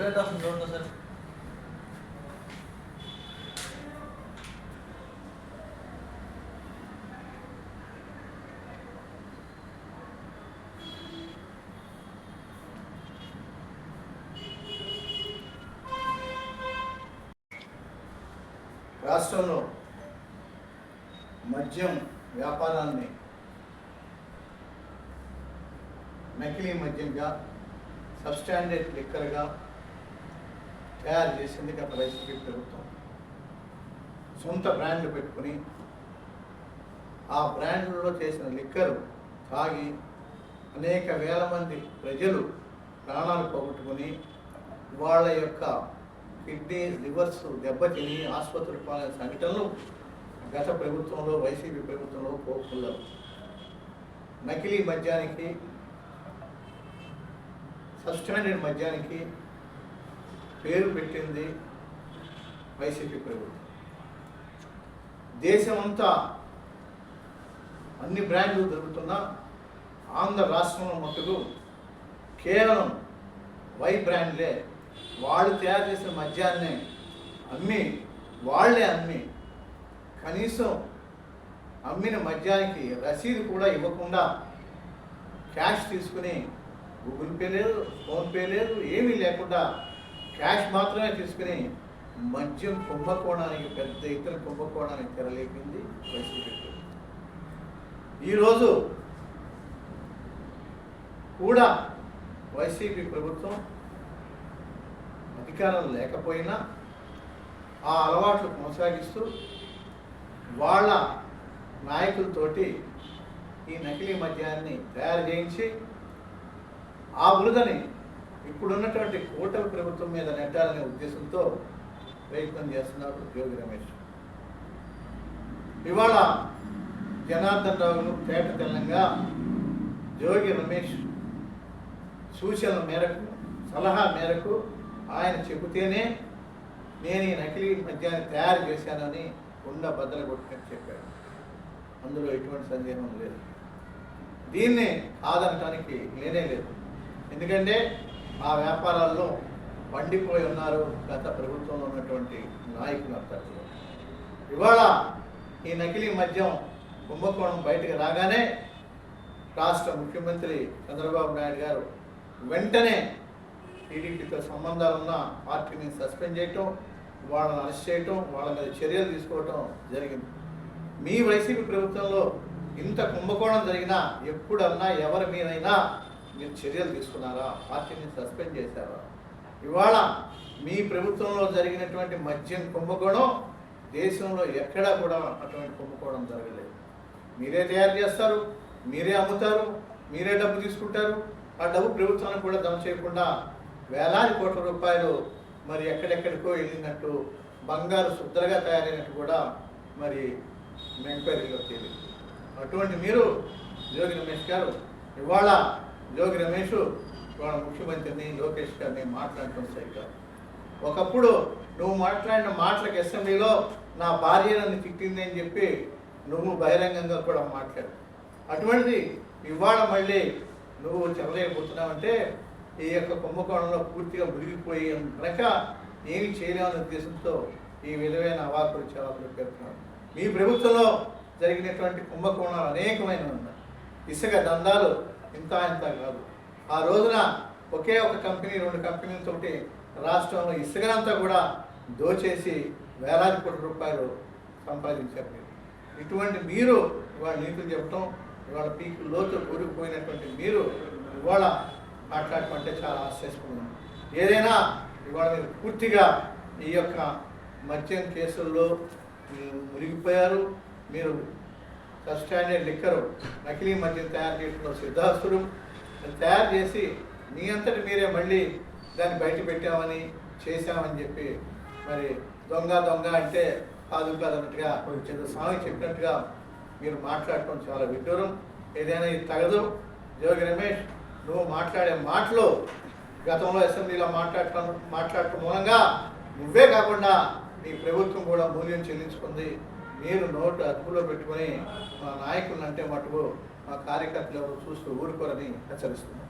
Rate వస్తుంది చూడండి sir రాష్ట్రంలో మద్యం వ్యాపారాన్ని నకిలీ మద్యంగా సబ్స్టాండర్డ్ లిక్కర్గా తయారు చేసింది గత వైసీపీ ప్రభుత్వం సొంత బ్రాండ్లు పెట్టుకుని ఆ బ్రాండ్లలో చేసిన లిక్కరు తాగి అనేక వేల మంది ప్రజలు ప్రాణాలు పోగొట్టుకుని వాళ్ళ యొక్క కిడ్నీ లివర్స్ దెబ్బతిని ఆసుపత్రి పాలైన సంఘటనలు గత ప్రభుత్వంలో వైసీపీ ప్రభుత్వంలో పోకుండా నకిలీ మద్యానికి సబ్స్టాండర్డ్ మద్యానికి పేరు పెట్టింది వైసీపీ ప్రభుత్వం. దేశమంతా అన్ని బ్రాండ్లు దొరుకుతున్న ఆంధ్ర రాష్ట్రంలో మట్టుకు కేవలం వై బ్రాండ్లే. వాళ్ళు తయారు చేసిన మద్యాన్ని అమ్మి వాళ్ళే అమ్మి. కనీసం అమ్మిన మద్యానికి రసీదు కూడా ఇవ్వకుండా క్యాష్ తీసుకుని గూగుల్ పే లేదు ఫోన్పే లేదు ఏమీ లేకుండా క్యాష్ మాత్రమే తీసుకుని మద్యం కుంభకోణానికి పెద్ద ఎత్తున కుంభకోణానికి తెరలేపింది వైసీపీ ఈరోజు కూడా వైసీపీ ప్రభుత్వం అధికారం లేకపోయినా ఆ అలవాట్లు కొనసాగిస్తూ వాళ్ళ నాయకులతోటి ఈ నకిలీ మద్యాన్ని తయారు చేయించి ఆ బురదని ఇప్పుడున్నటువంటి కూటమి ప్రభుత్వం మీద నెట్టాలనే ఉద్దేశంతో ప్రయత్నం చేస్తున్నారు యోగి రమేష్. ఇవాళ జనార్దన్ రావును పేట తెల్లంగా జోగి రమేష్ సూచన మేరకు సలహా మేరకు ఆయన చెబితేనే నేను ఈ నకిలీ మద్యాన్ని తయారు చేశానని ఉండ బద్దలు కొట్టినట్టు చెప్పాడు. అందులో ఎటువంటి సందేహం లేదు. దీన్ని కాదనటానికి లేనే లేదు. ఎందుకంటే ఆ వ్యాపారాల్లో పండిపోయి ఉన్నారు గత ప్రభుత్వంలో ఉన్నటువంటి నాయకులు అంతా ఇవాళ ఈ నకిలీ మద్యం కుంభకోణం బయటకు రాగానే రాష్ట్ర ముఖ్యమంత్రి చంద్రబాబు నాయుడు గారు వెంటనే టీడీపీతో సంబంధాలున్న పార్టీని సస్పెండ్ చేయటం వాళ్ళని అరెస్ట్ చేయటం వాళ్ళ మీద చర్యలు తీసుకోవటం జరిగింది. మీ వైసీపీ ప్రభుత్వంలో ఇంత కుంభకోణం జరిగినా ఎప్పుడన్నా ఎవరి మీదైనా మీరు చర్యలు తీసుకున్నారా? పార్టీని సస్పెండ్ చేశారా? ఇవాళ మీ ప్రభుత్వంలో జరిగినటువంటి మద్యం కుంభకోణం దేశంలో ఎక్కడా కూడా అటువంటి కుంభకోణం జరగలేదు. మీరే తయారు చేస్తారు మీరే అమ్ముతారు మీరే డబ్బు తీసుకుంటారు. ఆ డబ్బు ప్రభుత్వానికి కూడా దమ చేయకుండా వేలాది కోట్ల రూపాయలు మరి ఎక్కడెక్కడికో వెళ్ళినట్టు బంగారు శుద్ధగా తయారైనట్టు కూడా మరి ఎంక్వైరీలో తేలింది. అటువంటి మీరు జోగి రమేష్ గారు ఇవాళ జోగి రమేష్ ఇవాళ ముఖ్యమంత్రిని లోకేష్ గారిని మాట్లాడటం సరిగ్గా ఒకప్పుడు నువ్వు మాట్లాడిన మాటలకు అసెంబ్లీలో నా భార్య నన్ను తిట్టింది అని చెప్పి నువ్వు బహిరంగంగా కూడా మాట్లాడు. అటువంటిది ఇవాళ మళ్ళీ నువ్వు చెప్పలేకపోతున్నావంటే ఈ యొక్క కుంభకోణంలో పూర్తిగా మునిగిపోయి కనుక ఏమి చేయలేమనే ఉద్దేశంతో ఈ విధమైన అవాకులు చవాకులు పెడుతున్నాడు మీ ప్రభుత్వంలో జరిగినటువంటి కుంభకోణాలు అనేకమైన ఉన్నాయి. ఇసుక దందాలు ఇంత ఇంత కాదు. ఆ రోజున ఒకే ఒక కంపెనీ రెండు కంపెనీలతోటి రాష్ట్రంలో ఇసుకనంతా కూడా దోచేసి వేలాది కోట్ల రూపాయలు సంపాదించారు మీరు. ఇటువంటి మీరు ఇవాళ నీతులు చెప్పడం ఇవాళ పీకు లోతు కూరుకుపోయినటువంటి మీరు ఇవాళ మాట్లాడమంటే చాలా ఆశ్చర్యపోయింది ఏదైనా ఇవాళ మీరు పూర్తిగా ఈ యొక్క మద్యం కేసుల్లో మురిగిపోయారు మునిగిపోయారు మీరు ఫస్ట్ స్టాండర్డ్ లిక్కరు నకిలీ మద్యం తయారు చేసిన సిద్ధాస్తుడు తయారు చేసి మీ అంతటి మీరే మళ్ళీ దాన్ని బయట పెట్టామని చేశామని చెప్పి మరి దొంగ దొంగ అంటే కాదు కాదు అన్నట్టుగా చిన్న స్వామి చెప్పినట్టుగా మీరు మాట్లాడటం చాలా విడ్డూరం. ఏదైనా ఇది తగదు. జోగి రమేష్ నువ్వు మాట్లాడే మాటలు గతంలో అసెంబ్లీలో మాట్లాడటం మాట్లాడటం మూలంగా నువ్వే కాకుండా నీ ప్రభుత్వం కూడా మూల్యం చెల్లించుకుంది. నేను నోటు అదుపులో పెట్టుకొని మా నాయకులను అంటే మటుకు మా కార్యకర్తలు చూస్తూ ఊరుకోరని హెచ్చరిస్తున్నాను.